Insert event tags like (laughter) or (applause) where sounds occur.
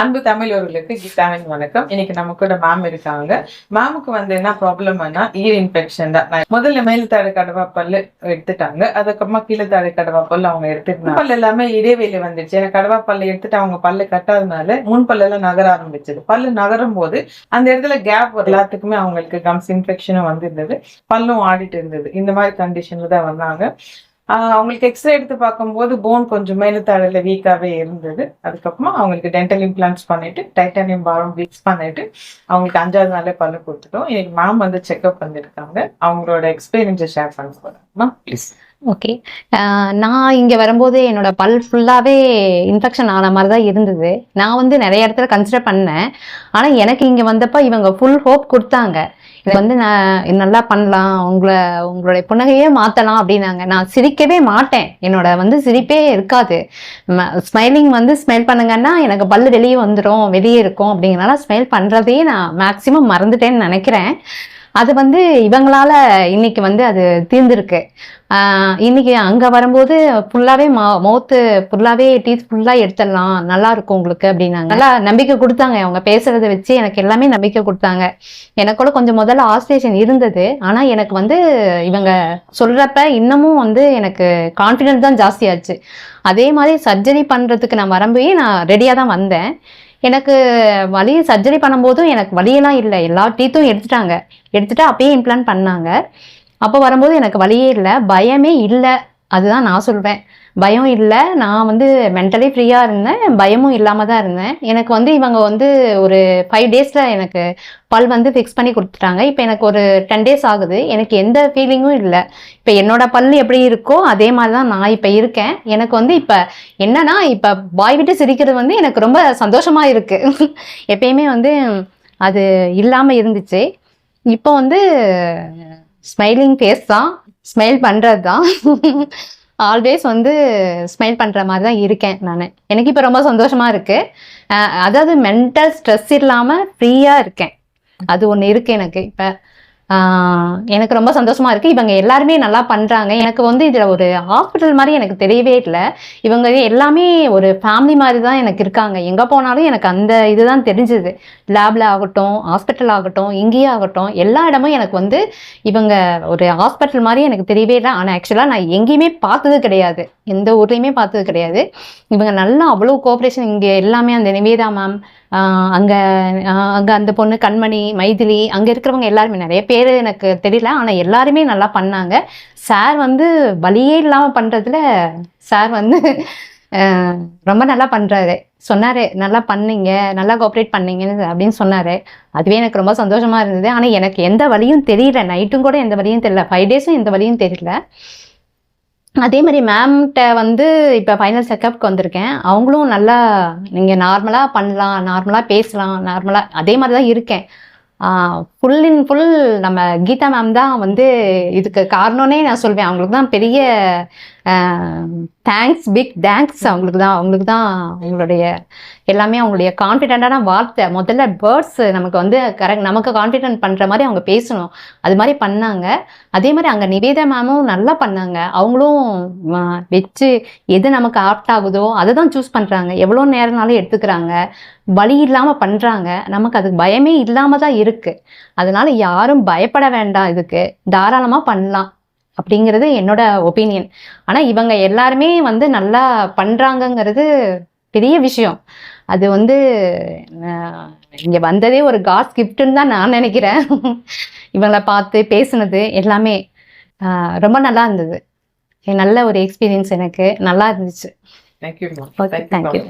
அன்பு தமிழர்களுக்கு கீதாவின் வணக்கம். இன்னைக்கு நம்ம கூட மேம் இருக்காங்க. மேமுக்கு வந்து என்ன ப்ராப்ளம்னா ஈர் இன்ஃபெக்ஷன் தான். முதல்ல மேல் தாடை கடவா பல்லு எடுத்துட்டாங்க. அதுக்கப்புறமா கீழே தாடை கடவா பல்லு அவங்க எடுத்துட்டாங்க பல்லு எல்லாமே இடைவெளி வந்துச்சு கடவா பல்லு எடுத்துட்டு அவங்க பல்லு கட்டாதனால முன் பல்லு எல்லாம் நகர ஆரம்பிச்சது. பல்லு நகரும் போது அந்த இடத்துல கேப் எல்லாத்துக்குமே அவங்களுக்கு கம்ஸ் இன்ஃபெக்ஷனும் வந்திருந்தது. பல்லும் ஆடிட்டு இருந்தது. இந்த மாதிரி கண்டிஷன்ல தான் வந்தாங்க. அவங்களுக்கு எக்ஸ்ரே எடுத்து பார்க்கும்போது போன் கொஞ்சம் மேலுத்தாடல வீக்காவே இருந்தது. அதுக்கப்புறமா அவங்களுக்கு டென்டல் இம்ப்ளான்ஸ் பண்ணிட்டு டைட்டானியம் பாரம் ஃபிக்ஸ் பண்ணிட்டு அவங்களுக்கு அஞ்சாவது நாளே பல்லு கொடுத்துட்டோம். இன்னைக்கு மேம் வந்து செக்அப் பண்ணிருக்காங்க. அவங்களோட எக்ஸ்பீரியன்ஸை ஷேர் பண்ண போறாங்கம்மா ப்ளீஸ் ஓகே நான் இங்கே வரும்போது என்னோட பல் ஃபுல்லாகவே இன்ஃபெக்ஷன் ஆன மாதிரி தான் இருந்தது. நான் வந்து நிறைய இடத்துல கன்சிடர் பண்ணேன். ஆனால் எனக்கு இங்கே வந்தப்போ இவங்க ஃபுல் ஹோப் கொடுத்தாங்க. வந்து நான் நல்லா பண்ணலாம் உங்களை உங்களுடைய புன்னகையே மாற்றலாம் அப்படின்னாங்க. நான் சிரிக்கவே மாட்டேன். என்னோட வந்து சிரிப்பே இருக்காது. ஸ்மைலிங் வந்து ஸ்மைல் பண்ணுங்கன்னா எனக்கு பல்லு வெளியே வந்துடும் வெளியே இருக்கும் அப்படிங்கிறனால ஸ்மைல் பண்ணுறதையே நான் மேக்ஸிமம் மறந்துட்டேன்னு நினைக்கிறேன். அது வந்து இவங்களால இன்னைக்கு வந்து அது தீர்ந்திருக்கு. இன்னைக்கு அங்க வரும்போது ஃபுல்லாவே மவுத்து ஃபுல்லாவே டீத் ஃபுல்லா எடுத்துடலாம். நல்லா இருக்கும் உங்களுக்கு அப்படின்னாங்க. நல்லா நம்பிக்கை கொடுத்தாங்க. அவங்க பேசுறத வச்சு எனக்கு எல்லாமே நம்பிக்கை கொடுத்தாங்க. எனக்கு கூட கொஞ்சம் முதல்ல ஆஸ்ட்ரேஷன் இருந்தது. ஆனா எனக்கு வந்து இவங்க சொல்றப்ப இன்னமும் வந்து எனக்கு கான்ஃபிடென்ட் தான் ஜாஸ்தியாச்சு. அதே மாதிரி சர்ஜரி பண்றதுக்கு நான் வரம்பையே நான் ரெடியா தான் வந்தேன். எனக்கு வலி சர்ஜரி பண்ணும்போதும் எனக்கு வலியெல்லாம் இல்லை. எல்லா டீத்தும் எடுத்துட்டாங்க. எடுத்துட்டு அப்பயே இம்ப்ளான் பண்ணாங்க. அப்போ வரும்போது எனக்கு வழியே இல்லை. பயமே இல்லை. அதுதான் நான் சொல்வேன். பயம் இல்லை நான் வந்து மென்டலி ஃப்ரீயாக இருந்தேன். பயமும் இல்லாமல் தான் இருந்தேன். எனக்கு வந்து இவங்க வந்து ஒரு ஃபைவ் டேஸில் எனக்கு பல் வந்து ஃபிக்ஸ் பண்ணி கொடுத்துட்டாங்க. இப்போ எனக்கு ஒரு டென் டேஸ் ஆகுது. எனக்கு எந்த ஃபீலிங்கும் இல்லை. இப்போ என்னோட பல் எப்படி இருக்கோ அதே மாதிரி தான் நான் இப்போ இருக்கேன். எனக்கு வந்து இப்போ என்னன்னா இப்போ பாய் விட்டு சிரிக்கிறது வந்து எனக்கு ரொம்ப சந்தோஷமாக இருக்குது (laughs) எப்பயுமே வந்து அது இல்லாமல் இருந்துச்சு. இப்போ வந்து ஸ்மைலிங் ஃபேஸ் தான். ஸ்மைல் பண்ணுறது தான் ஆல்வேஸ் வந்து ஸ்மைல் பண்ணுற மாதிரி தான் இருக்கேன் நான். எனக்கு இப்போ ரொம்ப சந்தோஷமாக இருக்குது அதாவது மென்டல் ஸ்ட்ரெஸ் இல்லாமல் ஃப்ரீயாக இருக்கேன். அது ஒன்று இருக்குது எனக்கு இப்போ. எனக்கு ரொம்ப சந்தோஷமா இருக்கு. இவங்க எல்லாருமே நல்லா பண்றாங்க. எனக்கு வந்து இதுல ஒரு ஹாஸ்பிட்டல் மாதிரி எனக்கு தெரியவே இல்லை. இவங்க எல்லாமே ஒரு ஃபேமிலி மாதிரி தான் எனக்கு இருக்காங்க. எங்க போனாலும் எனக்கு அந்த இதுதான் தெரிஞ்சுது. லேப்ல ஆகட்டும் ஹாஸ்பிட்டல் ஆகட்டும் இங்கேயே ஆகட்டும் எல்லா இடமும் எனக்கு வந்து இவங்க ஒரு ஹாஸ்பிட்டல் மாதிரி எனக்கு தெரியவே இல்லை. ஆனால் ஆக்சுவலாக நான் எங்கேயுமே பார்த்தது கிடையாது. எந்த ஊர்லேயுமே பார்த்தது கிடையாது. இவங்க நல்லா அவ்வளோ கோஆப்ரேஷன் இங்கே எல்லாமே அந்த நிவேதா மேம் அங்கே அங்கே அந்த பொண்ணு கண்மணி மைதிலி அங்கே இருக்கிறவங்க எல்லாருமே நிறைய பேர் எனக்கு தெரியல. ஆனால் எல்லாருமே நல்லா பண்ணாங்க. சார் வந்து வழியே இல்லாமல் பண்ணுறதுல சார் வந்து ரொம்ப நல்லா பண்ணுறாரு சொன்னார் நல்லா பண்ணீங்க நல்லா கோஆப்ரேட் பண்ணீங்கன்னு அப்படின்னு சொன்னார். அதுவே எனக்கு ரொம்ப சந்தோஷமாக இருந்தது. ஆனால் எனக்கு எந்த வழியும் தெரியல. நைட்டும் கூட எந்த வழியும் தெரியல. ஃபைவ் டேஸும் எந்த வழியும் தெரியல. அதே மாதிரி மேம்கிட்ட வந்து இப்போ ஃபைனல் செக்கப்க்கு வந்திருக்கேன். அவங்களும் நல்லா நீங்கள் நார்மலாக பண்ணலாம் நார்மலாக பேசலாம் நார்மலாக அதே மாதிரி தான் இருக்கேன். ஃபுல் இன் ஃபுல் நம்ம கீதா மேம் தான் வந்து இதுக்கு காரணம்னே நான் சொல்வேன். அவங்களுக்கு தான் பெரிய தேங்க்ஸ் பிக் தேங்க்ஸ் அவங்களுக்கு தான் அவங்களுக்கு தான் அவங்களுடைய எல்லாமே அவங்களுடைய கான்ஃபிடென்ட்டான வார்த்தை. முதல்ல பேர்ட்ஸ் நமக்கு வந்து கரெக்ட் நமக்கு கான்ஃபிடென்ட் பண்ணுற மாதிரி அவங்க பேசணும். அது மாதிரி பண்ணாங்க. அதே மாதிரி அங்கே நிவேதா மேமும் நல்லா பண்ணாங்க. அவங்களும் வச்சு எது நமக்கு ஆப்ட் ஆகுதோ அதை தான் சூஸ் பண்ணுறாங்க எவ்வளோ நேரம்னாலும் எடுத்துக்கிறாங்க. வழி இல்லாமல் பண்ணுறாங்க நமக்கு அதுக்கு பயமே இல்லாமல் தான் இருக்குது அதனால் யாரும் பயப்பட வேண்டாம் இதுக்கு. தாராளமாக பண்ணலாம். அப்படிங்கிறது என்னோட ஒப்பீனியன். ஆனால் இவங்க எல்லாருமே வந்து நல்லா பண்ணுறாங்கங்கிறது பெரிய விஷயம். அது வந்து இங்கே வந்ததே ஒரு காட்ஸ் கிஃப்ட்டுன்னு தான் நான் நினைக்கிறேன். இவங்களை பார்த்து பேசுனது எல்லாமே ரொம்ப நல்லா இருந்தது. நல்ல ஒரு எக்ஸ்பீரியன்ஸ் எனக்கு. நல்லா இருந்துச்சு. Thank you thank you